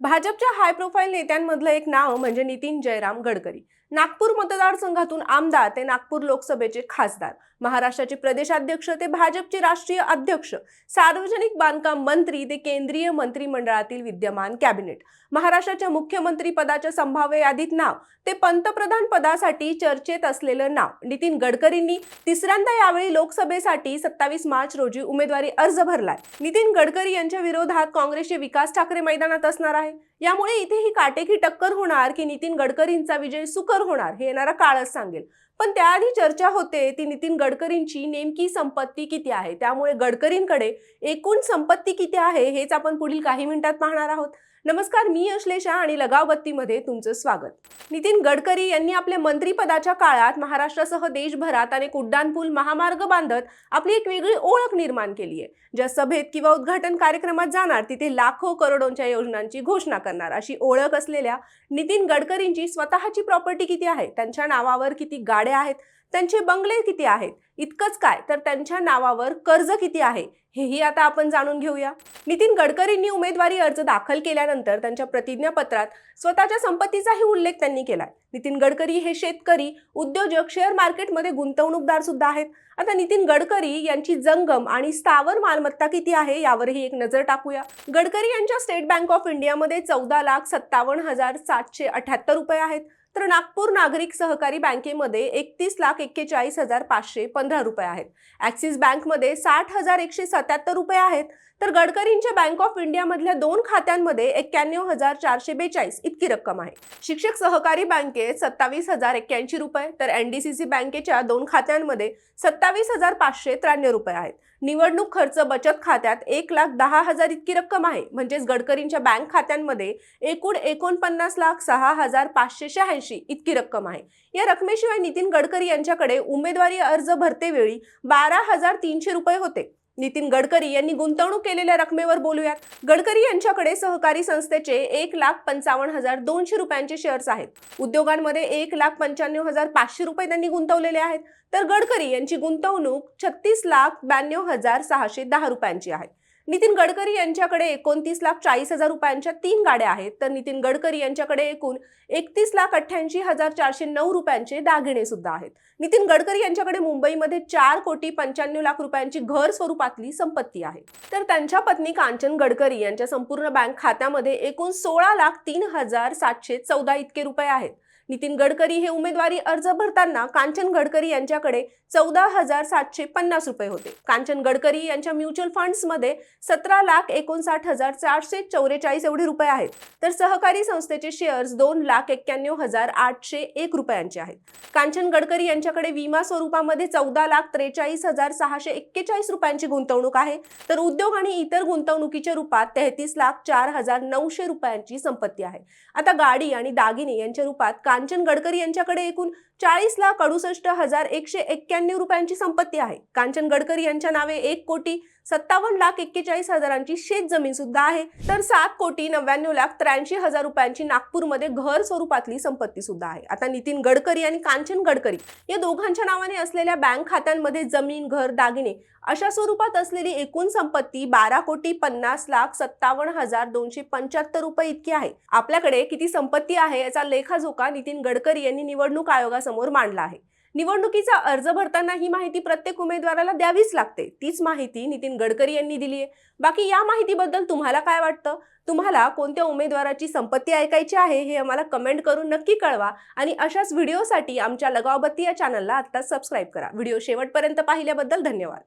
भाजपच्या high profile नेत्यांमधलं एक नाव म्हणजे नितीन जयराम गडकरी. नागपूर मतदारसंघातून आमदार ते नागपूर लोकसभेचे खासदार. महाराष्ट्राचे प्रदेशाध्यक्ष ते भाजपचे राष्ट्रीय अध्यक्ष. सार्वजनिक बांधकाम मंत्री ते केंद्रीय मंत्रिमंडळातील विद्यमान कॅबिनेट. महाराष्ट्राच्या मुख्यमंत्री पदाच्या संभाव्य यादीत नाव ते पंतप्रधान पदासाठी चर्चेत असलेलं नाव नितीन गडकरींनी तिसऱ्यांदा यावेळी लोकसभेसाठी सत्तावीस मार्च रोजी उमेदवारी अर्ज भरलाय. नितीन गडकरी यांच्या विरोधात काँग्रेसचे विकास ठाकरे मैदानात असणार आहे. यामुळे इथे ही काटेकी टक्कर होणार की नितीन गडकरींचा विजय सुकर होणार हे येणारा काळच सांगेल. पण त्याआधी चर्चा होते ती नितीन गडकरींची नेमकी संपत्ती किती आहे? त्यामुळे गडकरींकडे एकूण संपत्ती किती आहे हेच आपण पुढील काही मिनिटात पाहणार आहोत. नमस्कार मी अश्लेषा आणि लगावबत्तीमध्ये तुमचं स्वागत. नितीन गडकरी यांनी आपल्या मंत्रीपदाच्या काळात महाराष्ट्रासह देशभरात अनेक उड्डाणपूल महामार्ग बांधत आपली एक वेगळी ओळख निर्माण केली आहे. ज्या सभेत किंवा उद्घाटन कार्यक्रमात जाणार तिथे लाखो करोडोंच्या योजनांची घोषणा करणार. अशी ओळख असलेल्या नितीन गडकरींची स्वतःची प्रॉपर्टी किती आहे? त्यांच्या नावावर किती गाड्या आहेत? त्यांचे बंगले किती आहेत? इतकंच काय? तर त्यांच्या नावावर कर्ज किती आहे? हेही आता आपण जाणून घेऊया. नितीन गडकरींनी उमेदवारी अर्ज दाखल केल्यानंतर त्यांच्या प्रतिज्ञापत्रात स्वतःच्या संपत्तीचाही उल्लेख त्यांनी केलाय. नितीन गडकरी हे शेतकरी उद्योजक शेअर मार्केटमध्ये गुंतवणूकदार सुद्धा आहेत. आता नितीन गडकरी यांची जंगम आणि स्थावर मालमत्ता किती आहे यावरही एक नजर टाकूया. गडकरी यांच्या स्टेट बँक ऑफ इंडियामध्ये चौदा लाख सत्तावन्न हजार सातशे अठ्याहत्तर रुपये आहेत. तर नागपूर नागरिक सहकारी बँकेमध्ये एकतीस लाख एक्केचाळीस हजार पाचशे पंधरा रुपये आहेत. ॲक्सिस बँकमध्ये साठ हजार एकशे सत्याहत्तर रुपये आहेत. तर गडकरींच्या बँक ऑफ इंडियामधल्या दोन खात्यांमध्ये एक्क्याण्णव हजार चारशे बेचाळीस इतकी रक्कम आहे. शिक्षक सहकारी बँकेत सत्तावीस हजार एक्क्याऐंशी रुपये तर एन डी सी सी बँकेच्या दोन खात्यांमध्ये सत्तावीस हजार पाचशे त्र्याण्णव रुपये आहेत. निवडणूक खर्च बचत खात्यात एक लाख दहा हजार इतकी रक्कम आहे. म्हणजेच गडकरींच्या बँक खात्यांमध्ये एकूण एकोणपन्नास लाख सहा हजार पाचशे शहाऐंशी इतकी रक्कम आहे. या रकमेशिवाय नितीन गडकरी यांच्याकडे उमेदवारी अर्ज भरतेवेळी बारा हजार तीनशे रुपये होते. नितीन गडकरी यांनी गुंतवणूक केलेल्या रकमेवर बोलूयात. गडकरी यांच्याकडे सहकारी संस्थेचे एक लाख पंचावन्न हजार दोनशे रुपयांचे शेअर्स आहेत. उद्योगांमध्ये एक लाख पंच्याण्णव हजार पाचशे रुपये त्यांनी गुंतवलेले आहेत. तर गडकरी यांची गुंतवणूक छत्तीस लाख ब्याण्णव हजार सहाशे दहा रुपयांची आहे. नितीन गडकरी यांच्याकडे एकोणतीस लाख चाळीस हजार रुपयांच्या तीन गाड्या आहेत. तर नितीन गडकरी यांच्याकडे एकूण एकतीस लाख अठ्ठ्याऐंशी हजार चारशे नऊ रुपयांचे दागिने सुद्धा आहेत. नितीन गडकरी यांच्याकडे मुंबईमध्ये चार कोटी पंच्याण्णव लाख रुपयांची घर स्वरूपातली संपत्ती आहे. तर त्यांच्या पत्नी कांचन गडकरी यांच्या संपूर्ण बँक खात्यामध्ये एकूण सोळा लाख तीन हजार सातशे चौदा इतके रुपये आहेत. नितीन गडकरी हे उमेदवारी अर्ज भरताना कांचन गडकरी यांच्याकडे चौदा हजार सातशे पन्नास रुपये होते. कांचन गडकरी यांच्या म्युच्युअल फंड्समध्ये सतरा लाख एकोणसाठ हजार चारशे चौवेचाळीस एवढे रुपये आहेत. तर सहकारी संस्थेचे शेअर्स दोन लाख एक्क्याण्णव हजार आठशे एक रुपयांचे आहेत. कांचन गडकरी यांच्याकडे विमा स्वरूपामध्ये चौदा लाख त्रेचाळीस हजार सहाशे एक्केचाळीस रुपयांची गुंतवणूक आहे. तर उद्योग आणि इतर गुंतवणुकीच्या रूपात तेहतीस लाख चार हजार नऊशे रुपयांची संपत्ती आहे. आता गाडी आणि दागिने यांच्या रूपात कांचन गडकरी यांच्याकडे एकूण चाळीस लाख अडुसष्ट हजार एकशे एक्क्याण्णव रुपयांची संपत्ती आहे. कांचन गडकरी यांच्या नावे एक कोटी सत्तावन्न लाख एक्केचाळीस हजारांची शेत जमीन सुद्धा आहे. तर सात कोटी नव्याण्णव लाख त्र्याऐंशी हजार रुपयांची नागपूरमध्ये घर स्वरूपातली संपत्ती सुद्धा आहे. आता नितीन गडकरी आणि कांचन गडकरी या दोघांच्या नावाने असलेल्या बँक खात्यांमध्ये जमीन घर दागिने अशा स्वरूपात असलेली एकूण संपत्ती बारा कोटी पन्नास लाख सत्तावन्न हजार दोनशे पंच्याहत्तर रुपये इतकी आहे. आपल्याकडे किती संपत्ती आहे याचा लेखाजोखा नितीन गडकरी यांनी निवडणूक आयोगासमोर मांडला आहे. निवडणुकीचा अर्ज भरताना ही माहिती प्रत्येक उमेदवाराला द्यावीच लागते. तीच माहिती नितीन गडकरी यांनी दिली आहे. बाकी या माहितीबद्दल तुम्हाला काय वाटतं? तुम्हाला कोणत्या उमेदवाराची संपत्ती ऐकायची आहे हे आम्हाला कमेंट करून नक्की कळवा आणि अशाच व्हिडिओसाठी आमच्या लगावबत्ती या चॅनलला आत्ताच सबस्क्राईब करा. व्हिडिओ शेवटपर्यंत पाहिल्याबद्दल धन्यवाद.